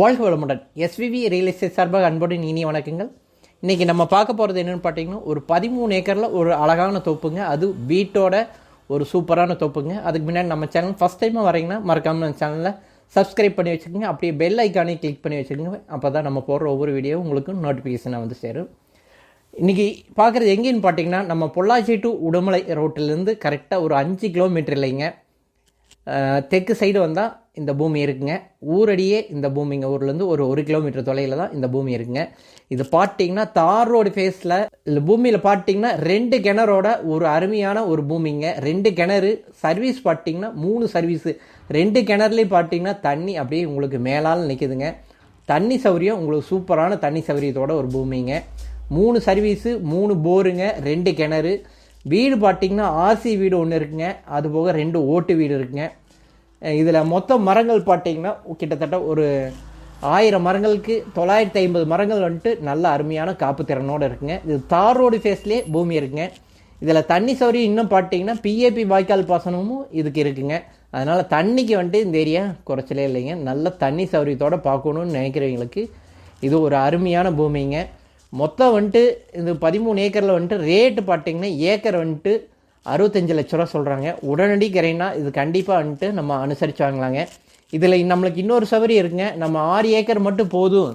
வாழ்க வளமுடன். SVV real estate சார்பாக அன்புடன் இனிய வணக்கங்கள். இன்றைக்கி நம்ம பார்க்க போகிறது என்னென்னு பார்த்தீங்கன்னா ஒரு பதிமூணு ஏக்கரில் ஒரு அழகான தோப்புங்க. அது வீட்டோட ஒரு சூப்பரான தோப்புங்க. அதுக்கு முன்னாடி நம்ம சேனல் ஃபஸ்ட் டைமாக வரீங்கன்னா மறக்காமல் நம்ம சேனலில் சப்ஸ்கிரைப் பண்ணி வச்சுக்கோங்க. அப்படியே பெல் ஐக்கானே கிளிக் பண்ணி வச்சுக்கோங்க. அப்போ தான் நம்ம போடுற ஒவ்வொரு வீடியோவும் உங்களுக்கு நோட்டிஃபிகேஷனாக வந்து சேரும். இன்றைக்கி பார்க்குறது எங்கேன்னு பார்த்தீங்கன்னா நம்ம பொள்ளாச்சி டு உடுமலை ரோட்டிலேருந்து கரெக்டாக ஒரு அஞ்சு கிலோமீட்டர் இல்லைங்க. தெற்கு சைடு வந்தால் இந்த பூமி இருக்குங்க. ஊரடியே இந்த பூமிங்க. ஊர்லேருந்து ஒரு ஒரு கிலோமீட்டர் தொலைவில் தான் இந்த பூமி இருக்குங்க. இது பார்த்தீங்கன்னா தார் ரோடு ஃபேஸில் இந்த பூமியில் பார்த்தீங்கன்னா ரெண்டு கிணறோட ஒரு அருமையான ஒரு பூமிங்க. ரெண்டு கிணறு சர்வீஸ் பார்த்தீங்கன்னா மூணு சர்வீஸு ரெண்டு கிணறுலேயும் பார்த்தீங்கன்னா தண்ணி அப்படியே உங்களுக்கு மேலால் நிற்குதுங்க தண்ணி சௌரியம் உங்களுக்கு சூப்பரான தண்ணி சௌரியத்தோட ஒரு பூமிங்க. மூணு சர்வீஸு மூணு போருங்க ரெண்டு கிணறு. வீடு பார்த்தீங்கன்னா ஆர்சி வீடு ஒன்று இருக்குங்க. அது போக ரெண்டு ஓட்டு வீடு இருக்குங்க. இதில் மொத்த மரங்கள் பார்த்தீங்கன்னா கிட்டத்தட்ட ஒரு ஆயிரம் மரங்களுக்கு தொள்ளாயிரத்தி ஐம்பது மரங்கள் வந்துட்டு நல்ல அருமையான காப்பு திறனோடு இருக்குங்க. இது தார் ரோடு ஃபேஸ்லேயே பூமி இருக்குங்க. இதில் தண்ணி சௌரியம் இன்னும் பார்த்தீங்கன்னா பிஏபி வாய்க்கால் பாசனமும் இதுக்கு இருக்குங்க. அதனால் தண்ணிக்கு வந்துட்டு இந்த ஏரியா குறைச்சலே இல்லைங்க. நல்ல தண்ணி சௌரியத்தோடு பார்க்கணுன்னு நினைக்கிறவங்களுக்கு இது ஒரு அருமையான பூமிங்க. மொத்தம் வந்துட்டு இந்த பதிமூணு ஏக்கரில் வந்துட்டு ரேட்டு பார்த்தீங்கன்னா ஏக்கர் வந்துட்டு அறுபத்தஞ்சு லட்ச ரூபா சொல்கிறாங்க உடனடி கரைனா இது கண்டிப்பாக வந்துட்டு நம்ம அனுசரித்து வாங்கலாங்க. இதில் நம்மளுக்கு இன்னொரு சௌகரியம் இருக்குங்க. நம்ம ஆறு ஏக்கர் மட்டும் போதும்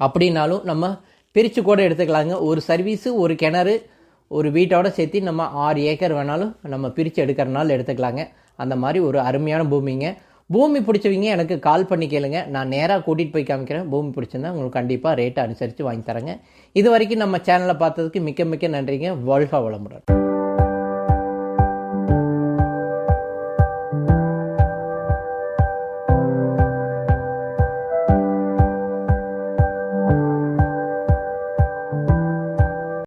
அப்படின்னாலும் நம்ம பிரித்து கூட எடுத்துக்கலாங்க. ஒரு சர்வீஸு ஒரு கிணறு ஒரு வீட்டோட சேர்த்து நம்ம ஆறு ஏக்கர் வேணாலும் நம்ம பிரித்து எடுக்கிறனால எடுத்துக்கலாங்க. அந்த மாதிரி ஒரு அருமையான பூமிங்க. பூமி பிடிச்சவங்க எனக்கு கால் பண்ணி கேளுங்க. நான் நேராக கூட்டிகிட்டு போய் காமிக்கிறேன். பூமி பிடிச்சிருந்தா உங்களுக்கு கண்டிப்பாக ரேட்டை அனுசரித்து வாங்கி தரேங்க. இது வரைக்கும் நம்ம சேனலை பார்த்ததுக்கு மிக்க மிக்க நன்றிங்க. வாழ்க வளமுடன்.